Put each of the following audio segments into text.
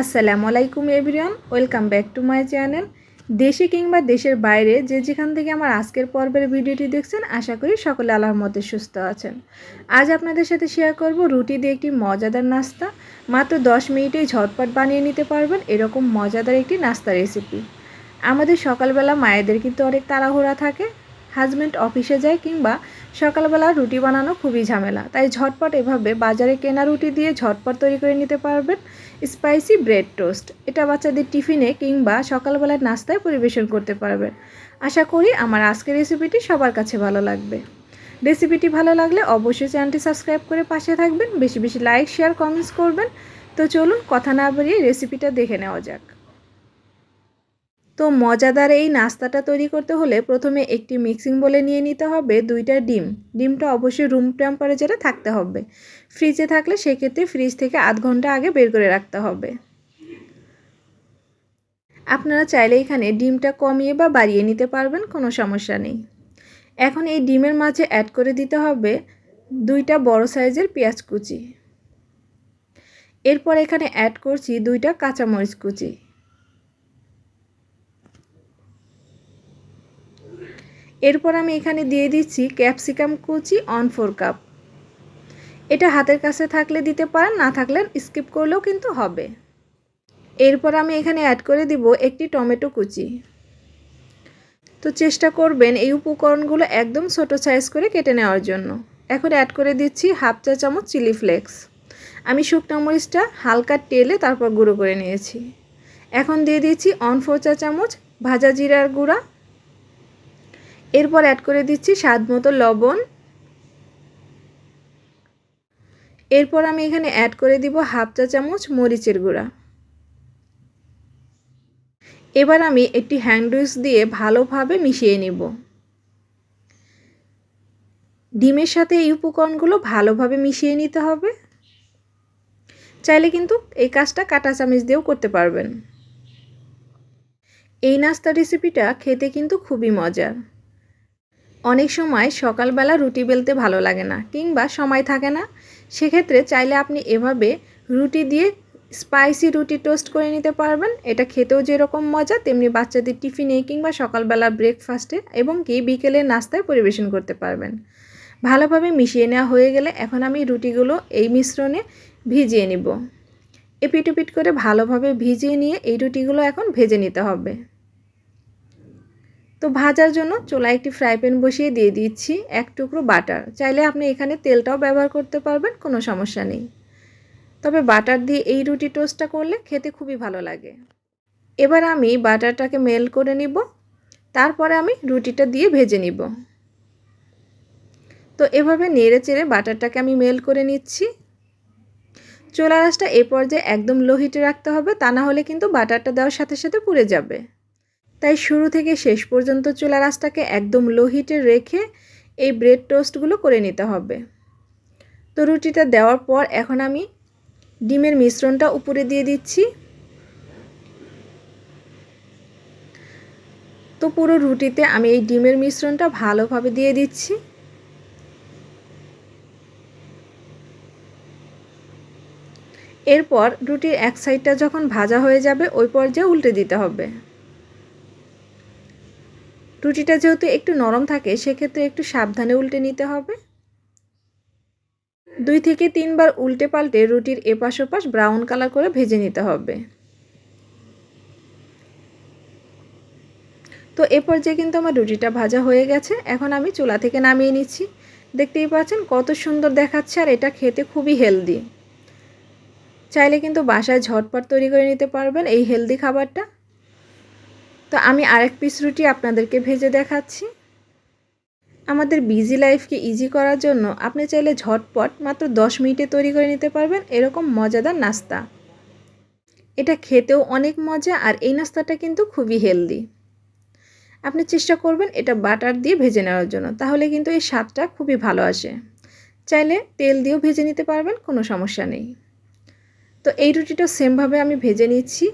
আসসালামু আলাইকুম everyone, welcome back to my channel. দেশে কিংবা দেশের বাইরে যে যেখান থেকে আমার আজকের পর্বের ভিডিওটি দেখছেন, আশা করি সকলে আল্লাহর মধ্যে সুস্থ আছেন। আজ আপনাদের সাথে শেয়ার করব রুটি দিয়ে একটি মজাদার নাস্তা। মাত্র দশ মিনিটেই ঝটপট বানিয়ে নিতে পারবেন এরকম মজাদার একটি নাস্তা রেসিপি আমাদের সকালবেলা মায়েদের কিন্তু অনেক তাড়াহুড়া থাকে হাজব্যান্ড অফিসে যায় কিংবা সকালবেলা রুটি বানানো খুবই ঝামেলা। তাই ঝটপট এভাবে বাজারে কেনা রুটি দিয়ে ঝটপট তৈরি করে নিতে পারবেন স্পাইসি ব্রেড টোস্ট। এটা বাচ্চাদের টিফিনে কিংবা সকালবেলার নাস্তায় পরিবেশন করতে পারবেন। আশা করি আমার আজকের রেসিপিটি সবার কাছে ভালো লাগবে। রেসিপিটি ভালো লাগলে অবশ্যই চ্যানেলটি সাবস্ক্রাইব করে পাশে থাকবেন, বেশি বেশি লাইক, শেয়ার, কমেন্টস করবেন। তো চলুন কথা না বাড়িয়ে রেসিপিটা দেখে নেওয়া যাক। তো মজাদার এই নাস্তাটা তৈরি করতে হলে প্রথমে একটি মিক্সিং বলে নিয়ে নিতে হবে দুইটা ডিম। ডিমটা অবশ্যই রুম টেম্পারেচারে থাকতে হবে। ফ্রিজে থাকলে সেক্ষেত্রে ফ্রিজ থেকে আধ ঘণ্টা আগে বের করে রাখতে হবে। আপনারা চাইলে এখানে ডিমটা কমিয়ে বা বাড়িয়ে নিতে পারবেন, কোনো সমস্যা নেই। এখন এই ডিমের মাঝে অ্যাড করে দিতে হবে দুইটা বড় সাইজের পেঁয়াজ কুচি। এরপর এখানে অ্যাড করছি দুইটা কাঁচামরিচ কুচি। এরপর আমি এখানে দিয়ে দিচ্ছি ক্যাপসিকাম কুচি অন ফোর কাপ। এটা হাতের কাছে থাকলে দিতে পারেন, না থাকলে স্কিপ করলেও কিন্তু হবে। এরপর আমি এখানে অ্যাড করে দিব একটি টমেটো কুচি। তো চেষ্টা করবেন এই উপকরণগুলো একদম ছোট সাইজ করে কেটে নেওয়ার জন্য। এখন অ্যাড করে দিচ্ছি হাফ চা চামচ চিলি ফ্লেক্স। আমি শুকনো মরিচটা হালকা টেলে তারপর গুঁড়ো করে নিয়েছি। এখন দিয়ে দিচ্ছি অন ফোর চা চামচ ভাজা জিরার গুঁড়া এরপর অ্যাড করে দিচ্ছি স্বাদ মতো লবণ। এরপর আমি এখানে অ্যাড করে দিব হাফ চা চামচ মরিচের গুঁড়া। এবার আমি একটি হ্যান্ডউইচ দিয়ে ভালোভাবে মিশিয়ে নিব। ডিমের সাথে এই উপকরণগুলো ভালোভাবে মিশিয়ে নিতে হবে। চাইলে কিন্তু এই কাজটা কাটা চামিচ দিয়েও করতে পারবেন। এই নাস্তা রেসিপিটা খেতে কিন্তু খুবই মজার। অনেক সময় সকালবেলা রুটি বেলতে ভালো লাগে না কিংবা সময় থাকে না। সেক্ষেত্রে চাইলে আপনি এভাবে রুটি দিয়ে স্পাইসি রুটি টোস্ট করে নিতে পারবেন। এটা খেতেও যেরকম মজা, তেমনি বাচ্চাদের টিফিনে কিংবা সকালবেলা ব্রেকফাস্টে এবং কি বিকেলে নাস্তায় পরিবেশন করতে পারবেন। ভালোভাবে মিশিয়ে নেওয়া হয়ে গেলে এখন আমি রুটিগুলো এই মিশ্রণে ভিজিয়ে নিব। এপিট করে ভালোভাবে ভিজিয়ে নিয়ে এই রুটিগুলো এখন ভেজে নিতে হবে। তো ভাজার জন্য চুলায় একটি ফ্রাই প্যান বসিয়ে দিয়ে দিচ্ছি এক টুকরো বাটার চাইলে আপনি এখানে তেলটাও ব্যবহার করতে পারবেন, কোনো সমস্যা নেই। তবে বাটার দিয়ে এই রুটি টোস্টটা করলে খেতে খুবই ভালো লাগে। এবার আমি বাটারটাকে মেল করে নিব। তারপরে আমি রুটিটা দিয়ে ভেজে নিব। তো এভাবে নেড়ে চেড়ে বাটারটাকে আমি মেল করে নিচ্ছি। চোলা রাসটা এ পর্যায়ে একদম লো হিটে রাখতে হবে, তা না হলে কিন্তু বাটারটা দেওয়ার সাথে সাথে পুড়ে যাবে। তাই শুরু থেকে শেষ পর্যন্ত চুলা রাসটাকে একদম লো হিটে রেখে এই ব্রেড টোস্টগুলো করে নিতে হবে। তো রুটিটা দেওয়ার পর এখন আমি ডিমের মিশ্রণটা উপরে দিয়ে দিচ্ছি। তো পুরো রুটিতে আমি এই ডিমের মিশ্রণটা ভালোভাবে দিয়ে দিচ্ছি। এরপর রুটির এক সাইডটা যখন ভাজা হয়ে যাবে, ওই পর্যায়ে উল্টে দিতে হবে। রুটিটা যেহেতু একটু নরম থাকে, সেক্ষেত্রে একটু সাবধানে উল্টে নিতে হবে। দুই থেকে তিনবার উল্টে পাল্টে রুটির এপাশ ওপাশ ব্রাউন কালার করে ভেজে নিতে হবে। তো এ পর্যায়ে কিন্তু আমার রুটিটা ভাজা হয়ে গেছে। এখন আমি চুলা থেকে নামিয়ে নিচ্ছি। দেখতেই পাচ্ছেন কত সুন্দর দেখাচ্ছে আর এটা খেতে খুবই হেলদি। চাইলে কিন্তু বাসায় ঝটপট তৈরি করে নিতে পারবেন এই হেলদি খাবারটা। তো আমি আরেক পিস রুটি আপনাদেরকে ভেজে দেখাচ্ছি। আমাদের বিজি লাইফকে ইজি করার জন্য আপনি চাইলে ঝটপট মাত্র দশ মিনিটে তৈরি করে নিতে পারবেন এরকম মজাদার নাস্তা। এটা খেতেও অনেক মজা আর এই নাস্তাটা কিন্তু খুবই হেলদি আপনি চেষ্টা করবেন এটা বাটার দিয়ে ভেজে নেওয়ার জন্য, তাহলে কিন্তু এই স্বাদটা খুবই ভালো আসে। চাইলে তেল দিয়েও ভেজে নিতে পারবেন, কোনো সমস্যা নেই। তো এই রুটিটা সেমভাবে আমি ভেজে নিচ্ছি।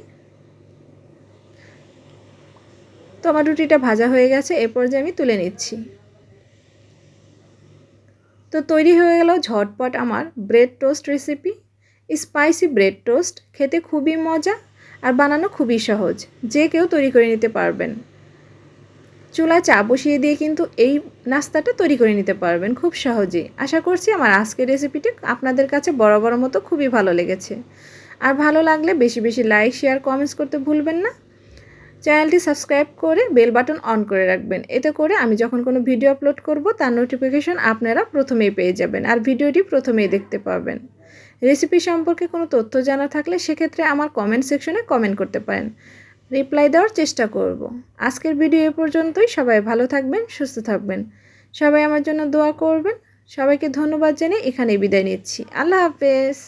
তো আমার রুটিটা ভাজা হয়ে গেছে, এরপর যে আমি তুলে নিচ্ছি। তো তৈরি হয়ে গেল ঝটপট আমার bread toast recipe. Spicy bread toast, খেতে খুবই মজা আর বানানো খুবই সহজ, যে কেউ তৈরি করে নিতে পারবেন। চুলা চা বসিয়ে দিয়ে কিন্তু এই নাস্তাটা তৈরি করে নিতে পারবেন খুব সহজেই। আশা করছি আমার আজকের রেসিপিটি আপনাদের কাছে বড় মতো খুবই ভালো লেগেছে। আর ভালো লাগলে বেশি বেশি লাইক, শেয়ার, কমেন্টস করতে ভুলবেন না। চ্যানেলটি সাবস্ক্রাইব করে বেল বাটন অন করে রাখবেন। এতে করে আমি যখন কোনো ভিডিও আপলোড করব, তার নোটিফিকেশন আপনারা প্রথমেই পেয়ে যাবেন আর ভিডিওটি প্রথমেই দেখতে পাবেন। রেসিপি সম্পর্কে কোনো তথ্য জানা থাকলে সেক্ষেত্রে আমার কমেন্ট সেকশনে কমেন্ট করতে পারেন। রিপ্লাই দেওয়ার চেষ্টা করব। আজকের ভিডিও এ পর্যন্তই। সবাই ভালো থাকবেন, সুস্থ থাকবেন। সবাই আমার জন্য দোয়া করবেন। সবাইকে ধন্যবাদ জানিয়ে এখানেই বিদায় নিচ্ছি। আল্লাহ হাফেজ।